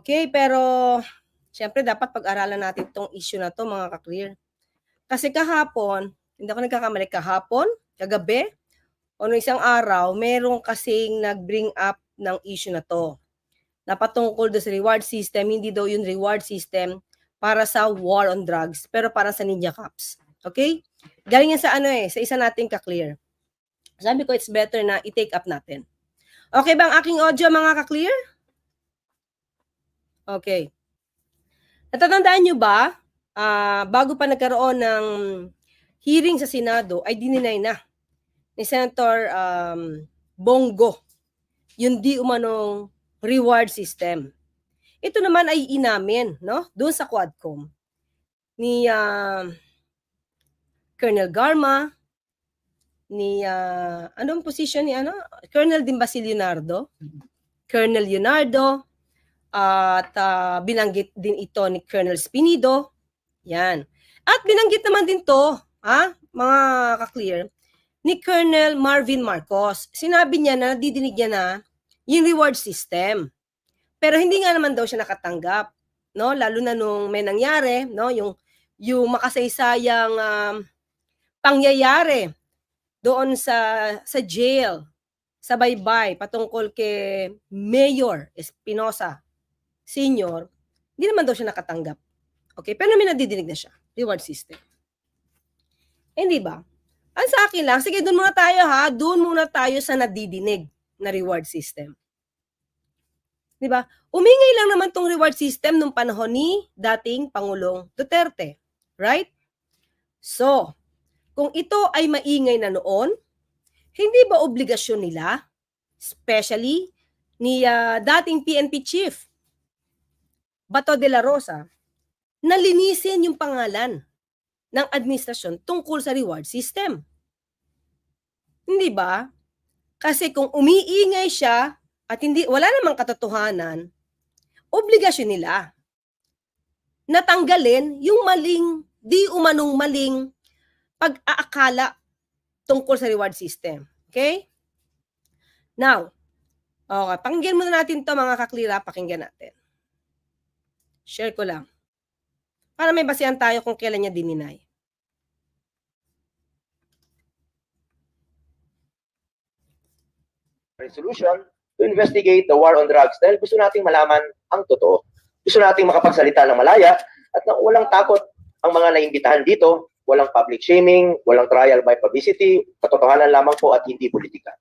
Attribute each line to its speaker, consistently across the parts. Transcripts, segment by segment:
Speaker 1: Okay, pero syempre dapat pag-aralan natin tong issue na to mga ka-clear. Kasi kahapon, hindi ako nagkakamali, kahapon, kagabi, o nung isang araw, merong kasing nag-bring up ng issue na to. Na patungkol do sa reward system, hindi daw yung reward system para sa war on drugs, pero para sa Ninja Cups. Okay? Galing yan sa ano eh, sa isa nating ka-clear. Sabi ko, it's better na i-take up natin. Okay ba ang aking audio mga ka-clear? Okay. Natatandaan nyo ba, ah, bago pa nagkaroon ng hearing sa Senado, ay dininay na ni Senator um, Bongo yung di umanong reward system. Ito naman ay inamin, no? Doon sa Quadcom ni ah, Colonel Garma, ni ah, anong position ni ano? Colonel Dimbasil Leonardo, Colonel Leonardo, at ah, binanggit din ito ni Colonel Spinido. Yan. At binanggit naman din to, ha, mga ka-clear, ni Colonel Marvin Marcos. Sinabi niya na nadidinig niya na yung reward system. Pero hindi nga naman daw siya nakatanggap, no? Lalo na nung may nangyari, no, yung yung makasaysayang um, pangyayari doon sa sa jail sa baybay patungkol kay Mayor Espinosa Senior, hindi naman daw siya nakatanggap. Okay, pero may nadidinig na siya. Reward system. Hindi ba? Ang sa akin lang, sige, doon muna tayo ha. Doon muna tayo sa nadidinig na reward system. Di ba? Umingay lang naman tong reward system nung panahon ni dating Pangulong Duterte. Right? So, kung ito ay maingay na noon, hindi ba obligasyon nila, especially ni ah, dating PNP chief, Bato de la Rosa, na linisin yung pangalan ng administrasyon tungkol sa reward system. Hindi ba? Kasi kung umiingay siya at hindi wala namang katotohanan, obligasyon nila natanggalin yung maling, di umanong maling pag-aakala tungkol sa reward system. Okay? Now, okay, pakinggan muna natin to mga kaklira, pakinggan natin. Share ko lang. Para may basihan tayo kung kailan niya dininay.
Speaker 2: resolution to investigate the war on drugs dahil gusto nating malaman ang totoo. Gusto nating makapagsalita ng malaya at na walang takot ang mga naimbitahan dito, walang public shaming, walang trial by publicity, katotohanan lamang po at hindi politika.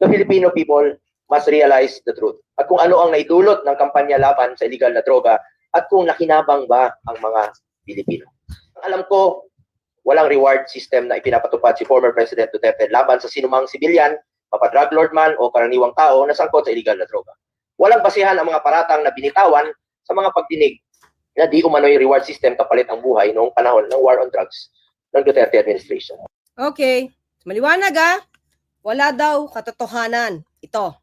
Speaker 2: The Filipino people must realize the truth. At kung ano ang naidulot ng kampanya laban sa illegal na droga at kung nakinabang ba ang mga Pilipino. Alam ko, walang reward system na ipinapatupad si former President Duterte laban sa sinumang sibilyan mapadrug lord man o karaniwang tao na sangkot sa illegal na droga. Walang basihan ang mga paratang na binitawan sa mga pagdinig na di umano'y reward system kapalit ang buhay noong panahon ng war on drugs ng Duterte administration.
Speaker 1: Okay. Maliwanag ah. Wala daw katotohanan. Ito.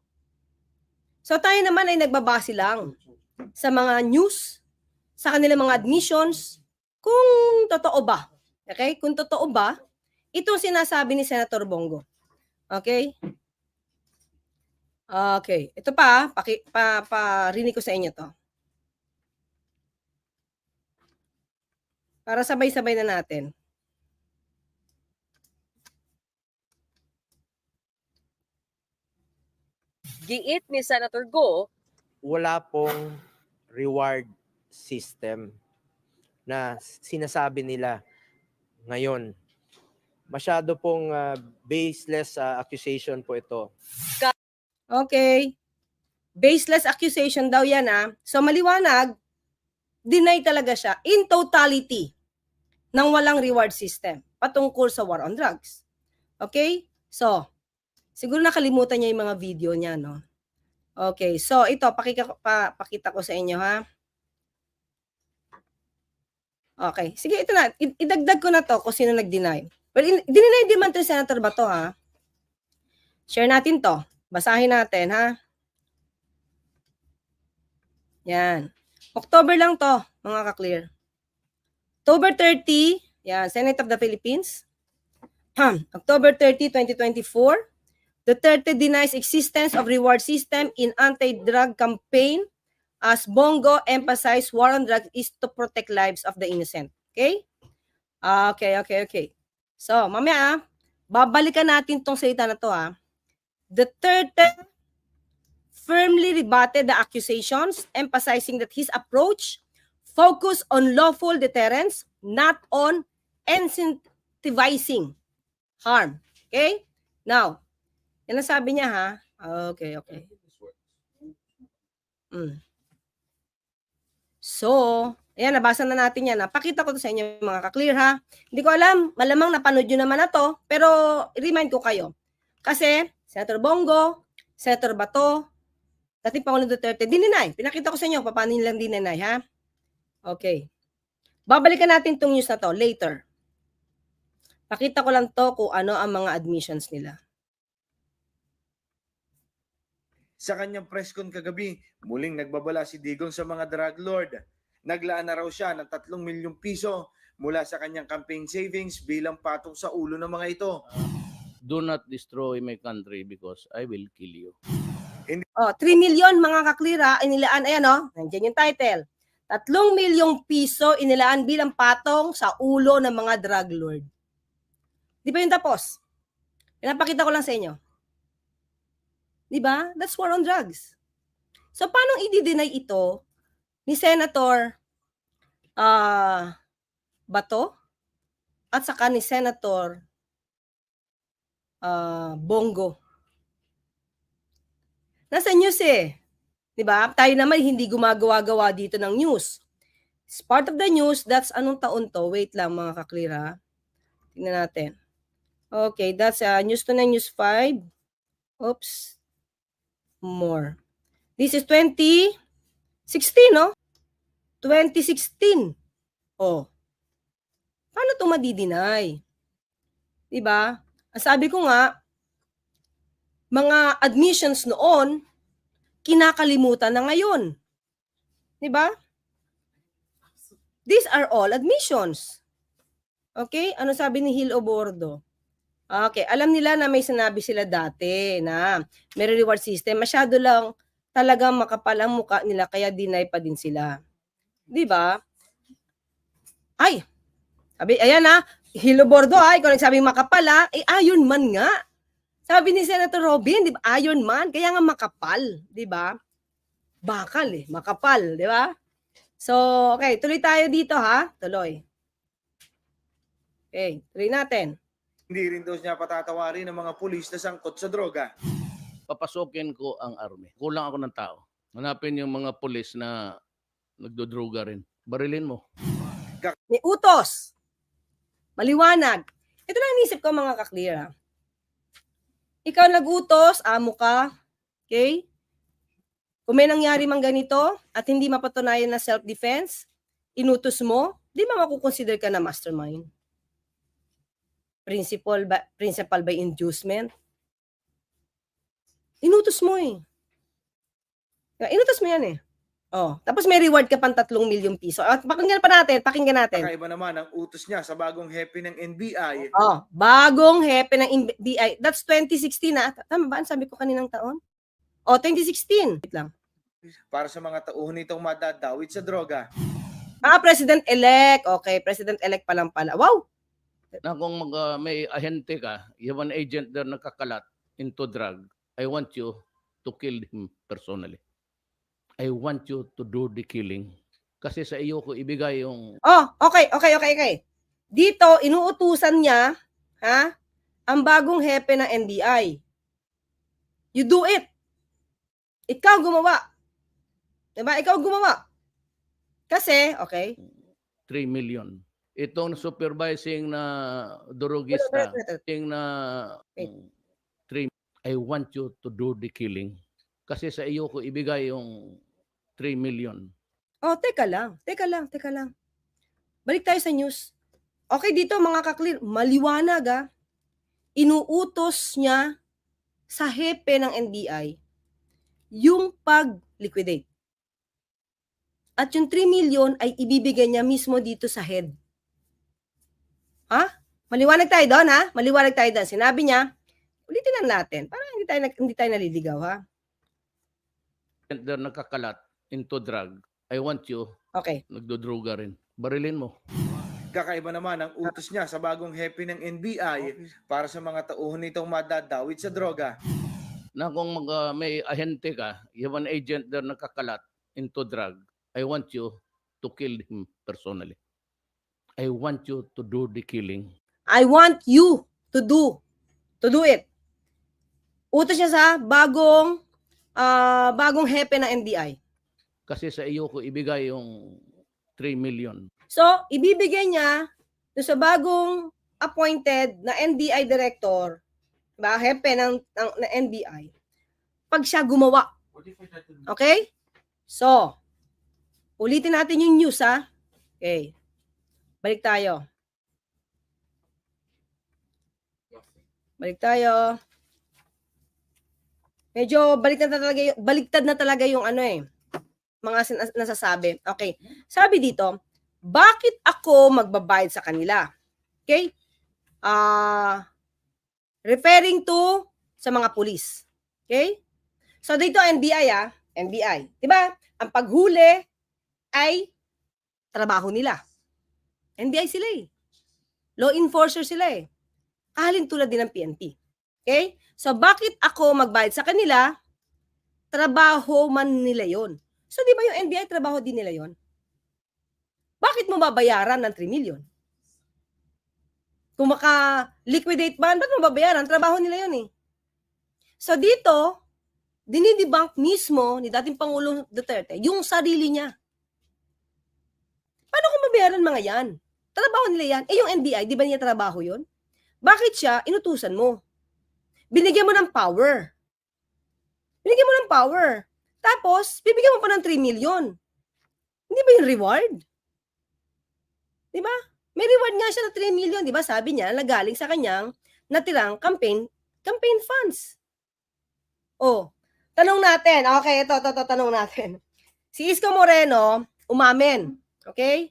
Speaker 1: So tayo naman ay nagbabase lang sa mga news, sa kanilang mga admissions, kung totoo ba. Okay? Kung totoo ba, ito ang sinasabi ni Senator Bongo. Okay? Okay. Ito pa, paki, pa, parinig ko sa inyo to. Para sabay-sabay na natin.
Speaker 3: Giit ni Senator Go,
Speaker 4: wala pong reward system na sinasabi nila ngayon. Masyado pong ah, baseless ah, accusation po ito.
Speaker 1: Okay. Baseless accusation daw yan ah. So maliwanag, deny talaga siya in totality ng walang reward system patungkol sa war on drugs. Okay? So, siguro nakalimutan niya yung mga video niya, no? Okay, so ito, pakika, pa, pakita ko sa inyo, ha? Okay, sige, ito na. I- idagdag ko na to kung sino nag-deny. Well, in, dineny din man to Senator Bato, ha? Share natin to. Basahin natin, ha? Yan. October lang to, mga ka-clear. October 30, yan, Senate of the Philippines. October 30, 2024. Duterte denies existence of reward system in anti-drug campaign as Bongo emphasized war on drugs is to protect lives of the innocent. Okay? Ah, okay, okay, okay. So, mamaya, ah, babalikan natin tong salita na to ah. Duterte firmly rebutted the accusations, emphasizing that his approach focused on lawful deterrence, not on incentivizing harm. Okay? Now, yan ang sabi niya ha. Okay, okay. Mm. So, ayan, nabasa na natin yan. Napakita ko to sa inyo mga ka-clear ha. Hindi ko alam, malamang napanood nyo naman na to, pero i-remind ko kayo. Kasi, Senator Bongo, Senator Bato, dating Pangulong Duterte, dininay. Pinakita ko sa inyo, paano nilang dininay ha. Okay. Babalikan natin tong news na to later. Pakita ko lang to kung ano ang mga admissions nila.
Speaker 5: Sa kanyang press con kagabi, muling nagbabala si Digong sa mga drug lord. Naglaan na raw siya ng 3 milyong piso mula sa kanyang campaign savings bilang patong sa ulo ng mga ito.
Speaker 6: do not destroy my country because I will kill you.
Speaker 1: Oh, 3 million mga kaklira, inilaan, ayan oh, nandiyan yung title. 3 milyong piso inilaan bilang patong sa ulo ng mga drug lord. Di ba yung tapos? Pinapakita ko lang sa inyo. Di ba? That's war on drugs. So, paano i-deny ito ni Senator ah Bato at saka ni Senator ah Bongo? Nasa news eh. 'Di ba? Tayo naman hindi gumagawa-gawa dito ng news. It's part of the news. That's anong taon to? Wait lang mga kaklira. Tingnan natin. Okay, that's uh, news to na news 5. Oops. More. This is 2016, no? 2016. Oh. Paano to madidinay? 'Di ba? Ang sabi ko nga, mga admissions noon, kinakalimutan na ngayon. 'Di ba? These are all admissions. Okay? Ano sabi ni Hil Obordo? Okay, alam nila na may sinabi sila dati na may reward system. Masyado lang talagang makapal ang muka nila kaya deny pa din sila. 'Di ba? Ay. Sabi, ayan na, Hil Obordo ay, ikaw nagsabing makapal ha, eh ayon man nga. Sabi ni Senator Robin, di ba? Iron Man, kaya nga makapal, di ba? Bakal eh, makapal, di ba? So, okay, tuloy tayo dito ha. Tuloy. Okay, tuloy natin.
Speaker 5: Hindi rin daw niya patatawarin ng mga pulis na sangkot sa droga.
Speaker 6: Papasukin ko ang army. Kulang ako ng tao. Hanapin yung mga pulis na nagdodruga rin. Barilin mo.
Speaker 1: May utos. Maliwanag. Ito lang inisip ko mga kaklear ha. Ikaw nag-utos, amo ka. Okay? Kung may nangyari mang ganito at hindi mapatunayan na self-defense, inutos mo, di ba makukonsider ka na mastermind? Principal ba, principal by inducement? Inutos mo eh. Inutos mo yan eh. Oh, tapos may reward ka pang 3 milyong piso. At pakinggan pa natin, pakinggan natin.
Speaker 5: Kakaiba naman ang utos niya sa bagong hepe ng NBI
Speaker 1: Oh, bagong hepe ng BI. That's 2016 na. Tama ba? Ang Sabi ko kaninang taon? Oh, 2016. Wait lang.
Speaker 5: para sa mga tauhan nitong madadawit sa droga.
Speaker 1: Ah, President-elect. Okay, President-elect pa lang pala. Wow!
Speaker 6: Na kung mag, ah, may ahente ka, you have an agent there nakakalat into drug, I want you to kill him personally. I want you to do the killing. Kasi sa iyo ko ibigay yung
Speaker 1: Oh, okay, okay, okay, okay. Dito, inuutusan niya, ha? Ang bagong hepe ng NBI. You do it. Ikaw gumawa. Diba? Ikaw gumawa. Kasi, okay.
Speaker 6: 3 million. Itong supervising na durugista, yung na
Speaker 1: Wait.
Speaker 6: mm, three, I want you to do the killing. Kasi sa iyo ko ibigay yung 3 million.
Speaker 1: Oh, teka lang. Teka lang, teka lang. Balik tayo sa news. Okay, dito mga kaklir, maliwanag ah. Inuutos niya sa hepe ng NBI yung pag-liquidate. At yung 3 million ay ibibigay niya mismo dito sa head. Maliwanag tayo doon ha? Maliwanag tayo doon. Sinabi niya, ulitin lang natin para hindi tayo, hindi tayo naliligaw ha?
Speaker 6: there nakakalat into drug, I want you,
Speaker 1: Okay.
Speaker 6: nagdodruga rin. Barilin mo.
Speaker 5: Kakaiba naman ang utos niya sa bagong hepe ng NBI para sa mga tauhan nitong madadawit sa droga.
Speaker 6: Na kung mag, ah, may ahente ka, you have an agent there nakakalat into drug, I want you to kill him personally. I want you to do the killing.
Speaker 1: I want you to do to do it. Utos niya sa bagong ah, bagong hepe ng NBI.
Speaker 6: Kasi sa iyo ko ibigay yung 3 million.
Speaker 1: So, ibibigay niya sa bagong appointed na NBI director, ba, hepe ng, ng, ng NBI, pag siya gumawa. Okay? So, ulitin natin yung news, ha? Okay. Balik tayo. Balik tayo. Medyo baliktad na talaga yung, baliktad na talaga yung ano eh, mga nasasabi. Okay. Sabi dito, bakit ako magbabayad sa kanila? Okay? Ah, referring to sa mga pulis. Okay? So dito NBI ah, NBI. 'Di ba? Ang paghuli ay trabaho nila. NBI sila eh. Law enforcer sila eh. Kahalin tulad din ng PNP. Okay? So bakit ako magbayad sa kanila? Trabaho man nila 'yon. So di ba yung NBI trabaho din nila 'yon? bakit mo babayaran ng 3 million? Kung maka-liquidate ban, ba't mo babayaran? Trabaho nila yun eh. So dito, dinidebunk mismo ni dating Pangulong Duterte yung sarili niya. Paano kung mabayaran mga yan? Trabaho nila yan. Eh yung NBI, di ba niya trabaho yun? Bakit siya inutusan mo? Binigyan mo ng power. Binigyan mo ng power. Tapos, bibigyan mo pa ng 3 million. Hindi ba yung reward? Di ba? May reward nga siya na 3 million, di ba? Sabi niya, nagaling sa kanyang natirang campaign campaign funds. Oh, tanong natin. Okay, ito, ito, ito, tanong natin. Si Isko Moreno, umamin. Okay?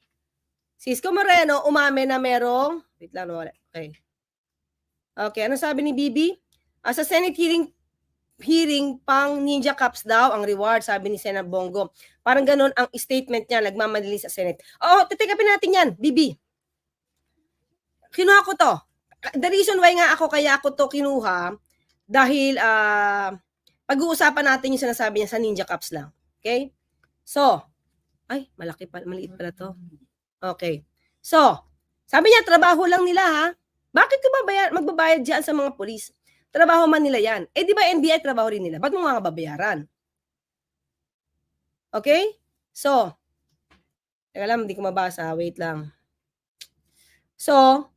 Speaker 1: Si Isko Moreno, umamin na merong, wait lang, wala. Okay. Okay, ano sabi ni Bibi? Ah, sa Senate hearing, hearing pang Ninja Cups daw ang reward, sabi ni Sena Bongo. Parang ganun ang statement niya, nagmamadali sa Senate. Oo, titikapin natin yan, Bibi. Kinuha ko to. The reason why nga ako kaya ako to kinuha, dahil ah pag-uusapan natin yung sinasabi niya sa Ninja Cups lang. Okay? So, ay, malaki pa, maliit pala to. Okay. So, sabi niya, trabaho lang nila ha. Bakit ka babayar, magbabayad dyan sa mga polis? Trabaho man nila yan. Eh, di ba NBI trabaho rin nila? Ba't mo nga babayaran? Okay? So, teka lang, hindi ko mabasa. Wait lang. So,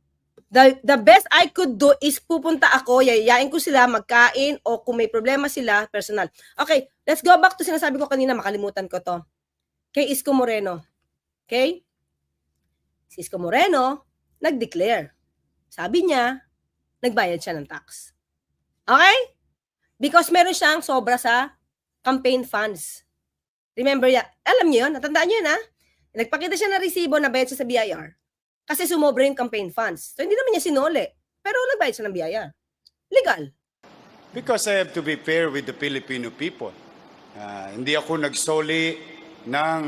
Speaker 1: the, the best I could do is pupunta ako, yayayain ko sila, magkain, o kung may problema sila, personal. Okay, let's go back to sinasabi ko kanina, makalimutan ko to. Kay Isko Moreno. Okay? Si Isko Moreno, nag-declare. Sabi niya, nagbayad siya ng tax. Okay? Because meron siyang sobra sa campaign funds. Remember ya? Alam niyo yun? Natandaan niyo yun, ha? Nagpakita siya ng resibo na bayad siya sa BIR kasi sumobra yung campaign funds. So, hindi naman niya sinuli. Pero nagbayad siya ng BIR. Legal.
Speaker 7: Because I have to be fair with the Filipino people. Ah, hindi ako nagsoli ng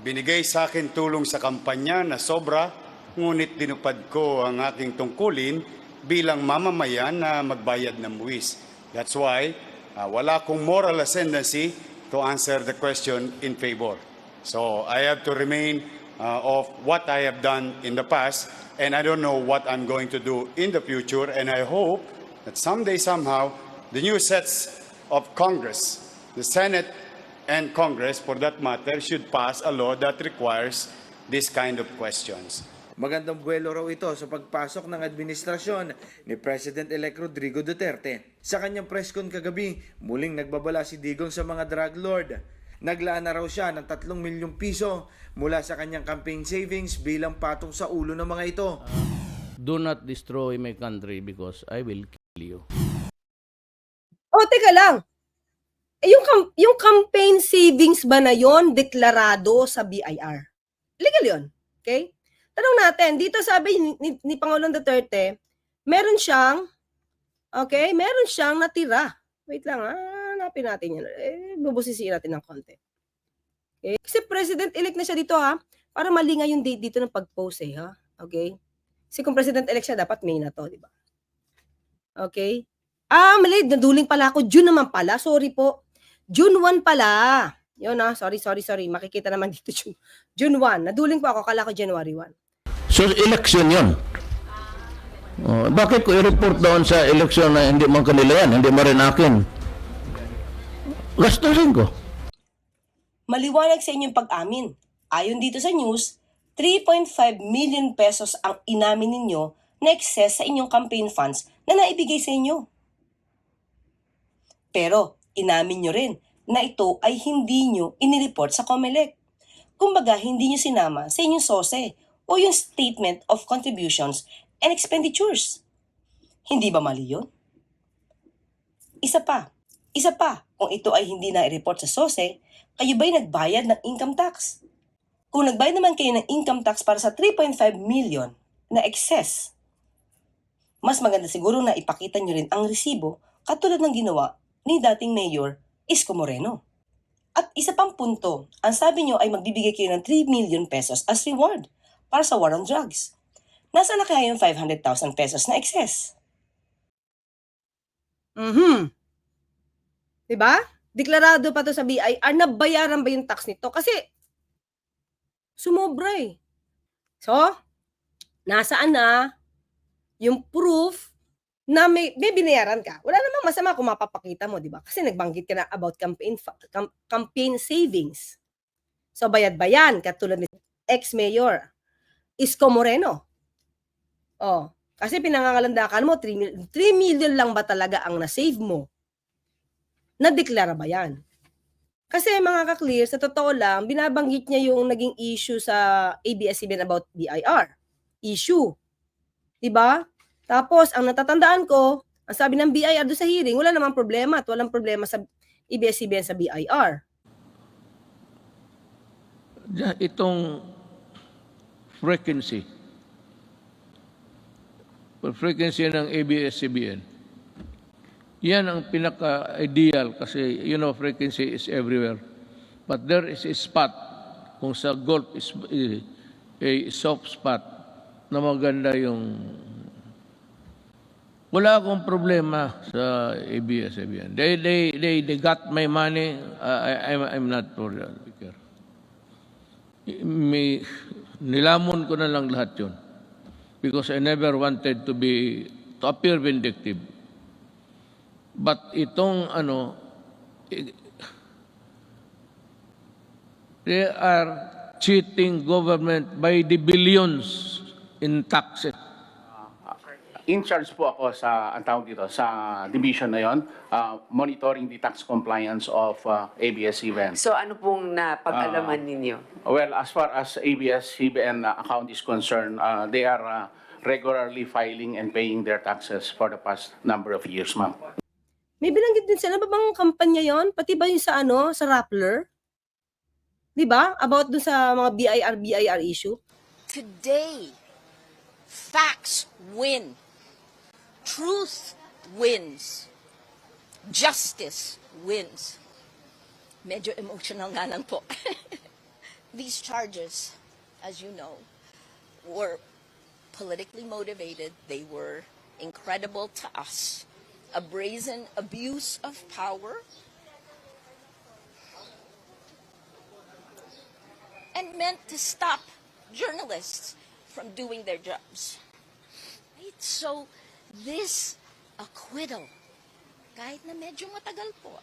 Speaker 7: binigay sa akin tulong sa kampanya na sobra, ngunit dinupad ko ang aking tungkulin bilang mamamayan na magbayad ng buwis. That's why ah, wala akong moral ascendancy to answer the question in favor. So I have to remain uh, of what I have done in the past, and I don't know what I'm going to do in the future. And I hope that someday, somehow, the new sets of Congress, the Senate and Congress, for that matter, should pass a law that requires this kind of questions.
Speaker 5: Magandang buwelo raw ito sa pagpasok ng administrasyon ni President-elect Rodrigo Duterte. Sa kanyang press con kagabi, muling nagbabala si Digong sa mga drug lord. Naglaan na raw siya ng 3 milyong piso mula sa kanyang campaign savings bilang patong sa ulo ng mga ito.
Speaker 6: Do not destroy my country because I will kill you.
Speaker 1: Oh, teka lang. Eh, yung, cam- yung campaign savings ba na yon deklarado sa BIR? Legal yon Okay? Tanong natin, dito sabi ni, ni, ni Pangulong Duterte, meron siyang, okay, meron siyang natira. Wait lang, ah, hanapin natin yan. Eh, bubusisiin natin ng konti. Okay? Kasi president-elect na siya dito ha, para mali nga yung date dito ng pag-post eh ha. Okay? Kasi kung president-elect siya, dapat May na to, di ba? Okay? Ah, mali, naduling pala ako. June naman pala. Sorry po. June 1 pala. Yun ah, sorry, sorry, sorry. Makikita naman dito June, June 1. Naduling po ako, kala ko January 1.
Speaker 8: So, election yun. Oh, bakit ko i-report doon sa election na hindi mo kanila yan, hindi mo rin akin? Gastusin ko.
Speaker 1: Maliwanag sa inyong pag-amin. Ayon dito sa news, 3.5 million pesos ang inamin ninyo na excess sa inyong campaign funds na naibigay sa inyo. Pero, inamin nyo rin na ito ay hindi nyo inireport sa COMELEC. Kumbaga, hindi nyo sinama sa inyong SOSE o yung Statement of Contributions and Expenditures. Hindi ba mali yun? Isa pa, isa pa, kung ito ay hindi na-report sa SOSE, kayo ba'y nagbayad ng income tax? Kung nagbayad naman kayo ng income tax para sa 3.5 million na excess, mas maganda siguro na ipakita nyo rin ang resibo katulad ng ginawa ni dating Mayor Isko Moreno. At isa pang punto, ang sabi nyo ay magbibigay kayo ng 3 million pesos as reward para sa war on drugs. Nasaan na kaya yung 500,000 pesos na excess? Mhm. Diba? Deklarado pa to sa BIR, nabayaran ba yung tax nito? Kasi, sumobra eh. So, nasaan na yung proof na may, may binayaran ka? Wala namang masama kung mapapakita mo, di ba? Kasi nagbanggit ka na about campaign, campaign savings. So, bayad-bayan, katulad ni ex-mayor, Isko Moreno. Oh, kasi pinangangalandakan mo, 3, mil- 3 million lang ba talaga ang na-save mo? nadeklara ba yan? Kasi mga ka-clear, sa totoo lang, binabanggit niya yung naging issue sa ABS-CBN about BIR. Issue. 'Di ba? Tapos, ang natatandaan ko, ang sabi ng BIR doon sa hearing, wala namang problema at walang problema sa ABS-CBN sa BIR.
Speaker 8: Itong frequency, frequency ng ABS-CBN, yan ang pinaka-ideal kasi, you know, frequency is everywhere. But there is a spot, kung sa golf is is a soft spot, na maganda yung... Wala akong problema sa ABS-CBN. They, they, they, they got my money, uh, I, I'm, I'm not for. May, nilamon ko na lang lahat yun. Because I never wanted to be, to appear vindictive. But itong ano, they are cheating government by the billions in taxes.
Speaker 9: In charge po ako sa, ang tawag dito, sa division na yon, uh, monitoring the tax compliance of uh, ABS-CBN.
Speaker 10: So ano pong napag-alaman ninyo?
Speaker 9: Well, as far as ABS-CBN uh, account is concerned, uh, they are uh, regularly filing and paying their taxes for the past number of years, ma'am.
Speaker 1: May binanggit din sila, ba bang kampanya yon? Pati ba yung sa ano, sa Rappler? 'Di ba? About dun sa mga BIR, BIR issue.
Speaker 11: Today, facts win. Truth wins. Justice wins. Medyo emotional nga lang po. These charges, as you know, were politically motivated. They were incredible to us. A brazen abuse of power and meant to stop journalists from doing their jobs. Right? So, this acquittal, kahit na medyo matagal po,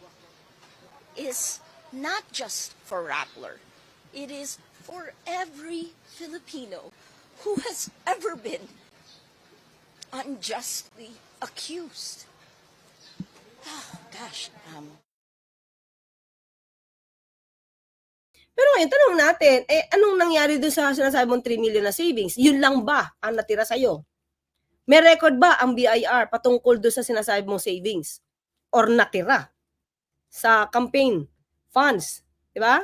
Speaker 11: is not just for Rappler. It is for every Filipino who has ever been unjustly accused. Oh, gosh. Um,
Speaker 1: Pero ngayon, tanong natin, eh, anong nangyari doon sa sinasabi mong 3 million na savings? Yun lang ba ang natira sa'yo? May record ba ang BIR patungkol doon sa sinasabi mong savings? Or natira sa campaign funds? Di ba?